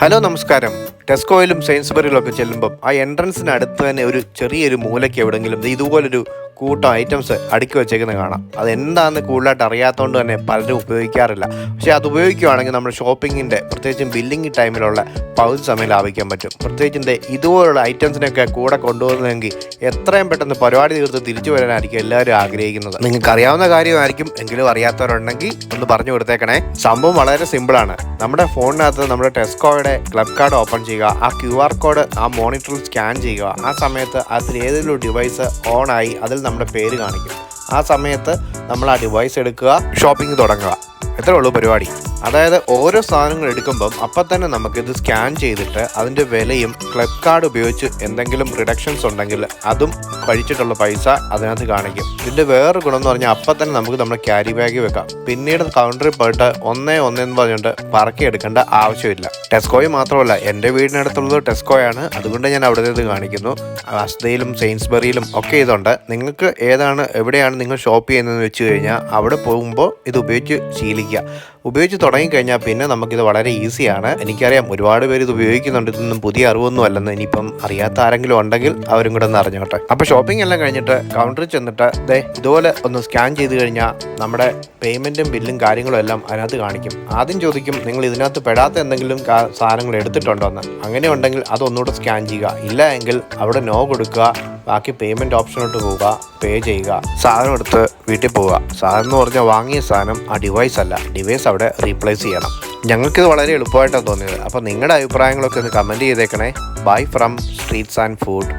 Hello നമസ്കാരം. ടെസ്കോയിലും സെയിൻസ്ബറിയിലും ഒക്കെ ചെല്ലുമ്പം ആ എൻട്രൻസിന് അടുത്ത് തന്നെ ഒരു ചെറിയൊരു മൂലയ്ക്ക് എവിടെയെങ്കിലും ഇതുപോലൊരു കൂട്ടം ഐറ്റംസ് അടുക്കി വെച്ചേക്കുന്നത് കാണാം. അത് എന്താണെന്ന് കൂടുതലായിട്ട് അറിയാത്തതുകൊണ്ട് തന്നെ പലരും ഉപയോഗിക്കാറില്ല. പക്ഷേ അത് ഉപയോഗിക്കുകയാണെങ്കിൽ നമ്മുടെ ഷോപ്പിങ്ങിന്റെ പ്രത്യേകിച്ചും ബില്ലിംഗ് ടൈമിലുള്ള പകുതി സമയം ലാഭിക്കാൻ പറ്റും. പ്രത്യേകിച്ചും ദേ ഇതുപോലുള്ള ഐറ്റംസിനൊക്കെ കൂടെ കൊണ്ടുപോകുന്നതെങ്കിൽ എത്രയും പെട്ടെന്ന് പരിപാടി തീർത്ത് തിരിച്ചു വരാനായിരിക്കും എല്ലാവരും ആഗ്രഹിക്കുന്നത്. നിങ്ങൾക്ക് അറിയാവുന്ന കാര്യമായിരിക്കും എങ്കിലും അറിയാത്തവരുണ്ടെങ്കിൽ ഒന്ന് പറഞ്ഞു കൊടുത്തേക്കണേ. സംഭവം വളരെ സിമ്പിളാണ് നമ്മുടെ ഫോണിനകത്ത് നമ്മുടെ ടെസ്കോയുടെ ക്ലബ് കാർഡ് ഓപ്പൺ ചെയ്യുക ആ ക്യു ആർ കോഡ് ആ മോണിറ്ററിൽ സ്കാൻ ചെയ്യുക. ആ സമയത്ത് അതിൽ ഏതെങ്കിലും ഡിവൈസ് ഓൺ ആയി അതിൽ നമ്മുടെ പേര് കാണിക്കും. ആ സമയത്ത് നമ്മൾ ആ ഡിവൈസ് എടുക്കുക ഷോപ്പിംഗ് തുടങ്ങുക. എത്രയേ ഉള്ളൂ പരിപാടി? അതായത് ഓരോ സാധനങ്ങൾ എടുക്കുമ്പം അപ്പം തന്നെ നമുക്കിത് സ്കാൻ ചെയ്തിട്ട് അതിന്റെ വിലയും ക്ലബ് കാർഡ് ഉപയോഗിച്ച് എന്തെങ്കിലും റിഡക്ഷൻസ് ഉണ്ടെങ്കിൽ അതും കഴിച്ചിട്ടുള്ള പൈസ അതിനകത്ത് കാണിക്കും. ഇതിന്റെ വേറൊരു ഗുണം എന്ന് പറഞ്ഞാൽ അപ്പം തന്നെ നമുക്ക് നമ്മുടെ ക്യാരി ബാഗ് വെക്കാം. പിന്നീട് കൗണ്ടറിൽ പോയിട്ട് ഒന്നേ ഒന്നെന്ന് പറഞ്ഞുകൊണ്ട് പറക്കി എടുക്കേണ്ട ആവശ്യമില്ല. ടെസ്കോയ് മാത്രമല്ല എന്റെ വീടിനടുത്തുള്ളത് ടെസ്കോയാണ് അതുകൊണ്ട് ഞാൻ അവിടെ ഇത് കാണിക്കുന്നു. അസ്തയിലും സെയിൻസ്ബറിയിലും ഒക്കെ ഇതുണ്ട്. നിങ്ങൾക്ക് ഏതാണ് എവിടെയാണ് നിങ്ങൾ ഷോപ്പ് ചെയ്യുന്നതെന്ന് വെച്ച് കഴിഞ്ഞാൽ അവിടെ പോകുമ്പോൾ ഇത് ഉപയോഗിച്ച് ശീലിക്കുക. ഉപയോഗിച്ച് തുടങ്ങിക്കഴിഞ്ഞാൽ പിന്നെ നമുക്കിത് വളരെ ഈസിയാണ്. എനിക്കറിയാം ഒരുപാട് പേര് ഇത് ഉപയോഗിക്കുന്നുണ്ട്. ഇതൊന്നും പുതിയ അറിവൊന്നും അല്ലെന്ന് ഇനിയിപ്പം അറിയാത്ത ആരെങ്കിലും ഉണ്ടെങ്കിൽ അവരും കൂടെ ഒന്ന് അറിഞ്ഞോട്ടെ. അപ്പോൾ ഷോപ്പിംഗ് എല്ലാം കഴിഞ്ഞിട്ട് കൗണ്ടറിൽ ചെന്നിട്ട് ദേ ഇതുപോലെ ഒന്ന് സ്കാൻ ചെയ്ത് കഴിഞ്ഞാൽ നമ്മുടെ പേയ്മെന്റും ബില്ലും കാര്യങ്ങളും എല്ലാം അതിനകത്ത് കാണിക്കും. ആദ്യം ചോദിക്കും നിങ്ങൾ ഇതിനകത്ത് പെടാത്ത എന്തെങ്കിലും സാധനങ്ങൾ എടുത്തിട്ടുണ്ടോ എന്ന് അങ്ങനെ ഉണ്ടെങ്കിൽ അതൊന്നുകൂടെ സ്കാൻ ചെയ്യുക. ഇല്ല എങ്കിൽ അവിടെ നോ കൊടുക്കുക. ബാക്കി പേയ്മെന്റ് ഓപ്ഷനോട്ട് പോവുക പേ ചെയ്യുക സാധനം എടുത്ത് വീട്ടിൽ പോവുക. സാധനം എന്ന് പറഞ്ഞാൽ വാങ്ങിയ സാധനം ആ ഡിവൈസ് അല്ല. ഡിവൈസ് അവിടെ റീപ്ലേസ് ചെയ്യണം. ഞങ്ങൾക്കിത് വളരെ എളുപ്പമായിട്ടാണ് തോന്നിയത്. അപ്പോൾ നിങ്ങളുടെ അഭിപ്രായങ്ങളൊക്കെ ഒന്ന് കമന്റ് ചെയ്തേക്കണേ. Bye from streets and food